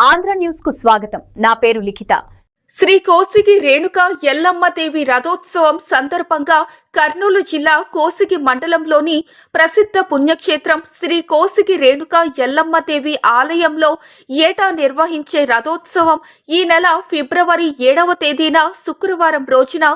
ఆంధ్ర న్యూస్కు స్వాగతం. నా పేరు లిఖిత. శ్రీ కోసిగి రేణుక ఎల్లమ్మ దేవి రథోత్సవం సందర్భంగా కర్నూలు జిల్లా కోసిగి మండలంలోని ప్రసిద్ధ పుణ్యక్షేత్రం శ్రీ కోసిగి రేణుక ఎల్లమ్మదేవి ఆలయంలో ఏటా నిర్వహించే రథోత్సవం ఈ నెల ఫిబ్రవరి ఏడవ తేదీన శుక్రవారం రోజున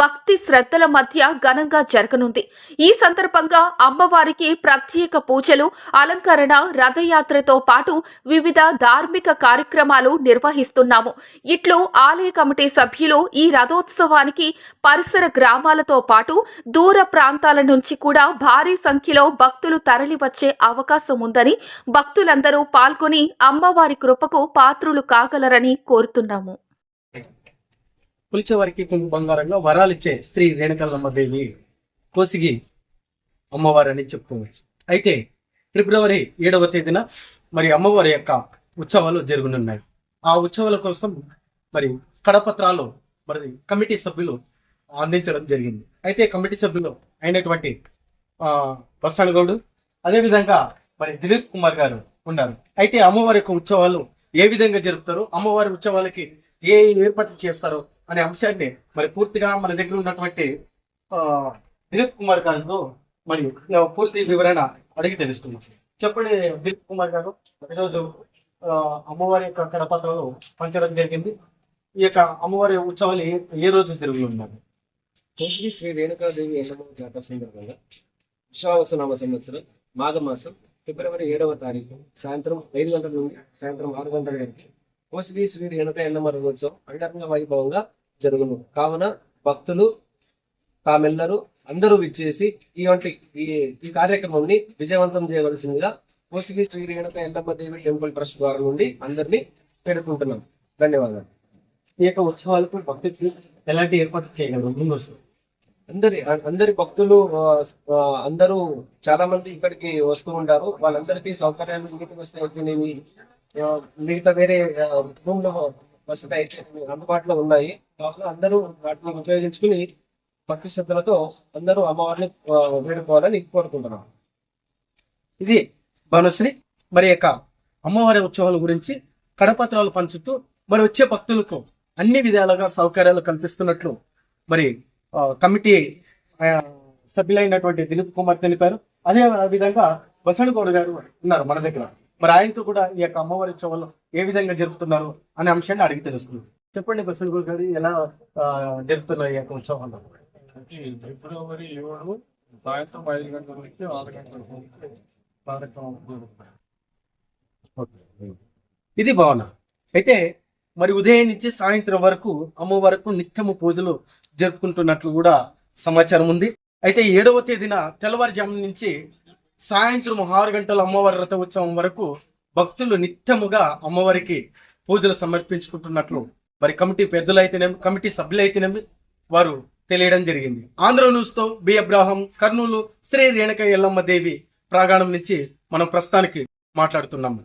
భక్తి శ్రద్ధల మధ్య ఘనంగా జరగనుంది. ఈ సందర్భంగా అమ్మవారికి ప్రత్యేక పూజలు అలంకరణ రథయాత్రతో పాటు వివిధ ధార్మిక కార్యక్రమాలు నిర్వహిస్తున్నాము. ఇట్లు ఆలయ కమిటీ సభ్యులు ఈ రథోత్సవానికి పరిసర గ్రామాలతో పాటు దూర ప్రాంతాల నుంచి కూడా భారీ సంఖ్యలో భక్తులు తరలివచ్చే అవకాశం ఉందని భక్తులందరూ పాల్గొని అమ్మవారి కృపకు పాత్రులు కాగలరని కోరుతున్నాము. పులిచేవారికి కుంకు బంగారంగా వరాలిచ్చే శ్రీ రేణుకల్లమ్మదేవి కోసిగి అమ్మవారు అని చెప్పుకోవచ్చు. అయితే ఫిబ్రవరి ఏడవ తేదీన మరి అమ్మవారి యొక్క ఉత్సవాలు జరుగునున్నాయి. ఆ ఉత్సవాల కోసం మరి కడపత్రాలు మరి కమిటీ సభ్యులు అందించడం జరిగింది. అయితే కమిటీ సభ్యులు అయినటువంటి ఆ గౌడు అదేవిధంగా మరి దిలీప్ కుమార్ గారు ఉన్నారు. అయితే అమ్మవారి యొక్క ఉత్సవాలు ఏ విధంగా జరుపుతారు అమ్మవారి ఉత్సవాలకి ఏ ఏర్పాట్లు చేస్తారు అనే అంశాన్ని మరి పూర్తిగా మన దగ్గర ఉన్నటువంటి దిలీప్ కుమార్ గారితో మరి పూర్తి వివరణ అడిగి తెలుసుకున్నాం చెప్పండి దిలీప్ కుమార్ గారు ఒకరోజు అమ్మవారి యొక్క కడపాత్రలో పంచడం జరిగింది. ఈ యొక్క అమ్మవారి ఉత్సవాలు ఏ ఏ రోజు జరుగుతున్నారు కోశికి శ్రీ రేణుకాదేవి ఎన్నమో జాతర సందర్భంగా విశ్వావసనామ సంవత్సరం మాఘమాసం ఫిబ్రవరి ఏడవ తారీఖు సాయంత్రం ఐదు గంటల నుండి సాయంత్రం ఆరు గంటల వరకు కోశికి శ్రీ రేణుక ఎల్లమ్మ రథోత్సవం అంగరంగ వైభవంగా జరుగును. కావున భక్తులు తామెల్లరూ అందరూ విచ్చేసి ఈ వంటి ఈ ఈ కార్యక్రమాన్ని విజయవంతం చేయవలసిందిగా కోశికి శ్రీ రేణుక ఎల్లమ్మ దేవి టెంపుల్ ట్రస్ట్ ద్వారా నుండి అందరినీ పెడుకుంటున్నాం ధన్యవాదాలు. ఈ యొక్క ఉత్సవాలకు భక్తి ఎలాంటి ఏర్పాట్లు చేయగలరు? ముందు వస్తుంది. అందరి అందరి భక్తులు అందరూ చాలా మంది ఇక్కడికి వస్తూ ఉంటారు. వాళ్ళందరికీ సౌకర్యాలు ఇంటికి వస్తే మిగతా వేరే రూమ్లో వసతి అయితే అందుబాటులో ఉన్నాయి. కావున అందరూ వాటిని ఉపయోగించుకుని భక్తి శ్రద్ధలతో అందరూ అమ్మవారిని వేడుకోవాలని కోరుకుంటున్నాం. ఇది భానుశ్రీ మరి యొక్క అమ్మవారి ఉత్సవాల గురించి కడపత్రాలు పంచుతూ మరి వచ్చే భక్తులకు అన్ని విధాలుగా సౌకర్యాలు కల్పిస్తున్నట్లు మరి కమిటీ సభ్యులైనటువంటి దిలీప్ కుమార్ తెలిపారు. అదే విధంగా వసంతగౌడ్ గారు ఉన్నారు మన దగ్గర. మరి ఆయనతో కూడా ఈ యొక్క అమ్మవారి ఉత్సవాలు ఏ విధంగా జరుపుతున్నారు అనే అంశాన్ని అడిగి తెలుసుకుందాం. చెప్పండి బసంతగౌడ్ గారు ఎలా జరుపుతున్నారు ఈ యొక్క ఉత్సవాలు ఫిబ్రవరి ఏడు సాయంత్రం ఐదు గంటల నుంచి ఆరు గంటల కార్యక్రమం ఇది భావన. అయితే మరి ఉదయం నుంచి సాయంత్రం వరకు అమ్మవారికి నిత్యము పూజలు జరుపుకుంటున్నట్లు కూడా సమాచారం ఉంది. అయితే ఏడవ తేదీన తెల్లవారుజాము నుంచి సాయంత్రం ఆరు గంటల అమ్మవారి రథ ఉత్సవం వరకు భక్తులు నిత్యముగా అమ్మవారికి పూజలు సమర్పించుకుంటున్నట్లు మరి కమిటీ పెద్దలు అయితేనేమి కమిటీ సభ్యులు అయితేనేమి వారు తెలియడం జరిగింది. ఆంధ్ర న్యూస్తో బి. అబ్రాహం కర్నూలు శ్రీ రేణుక ఎల్లమ్మ దేవి ప్రాగాణం నుంచి మనం ప్రస్తుతానికి మాట్లాడుతున్నాము.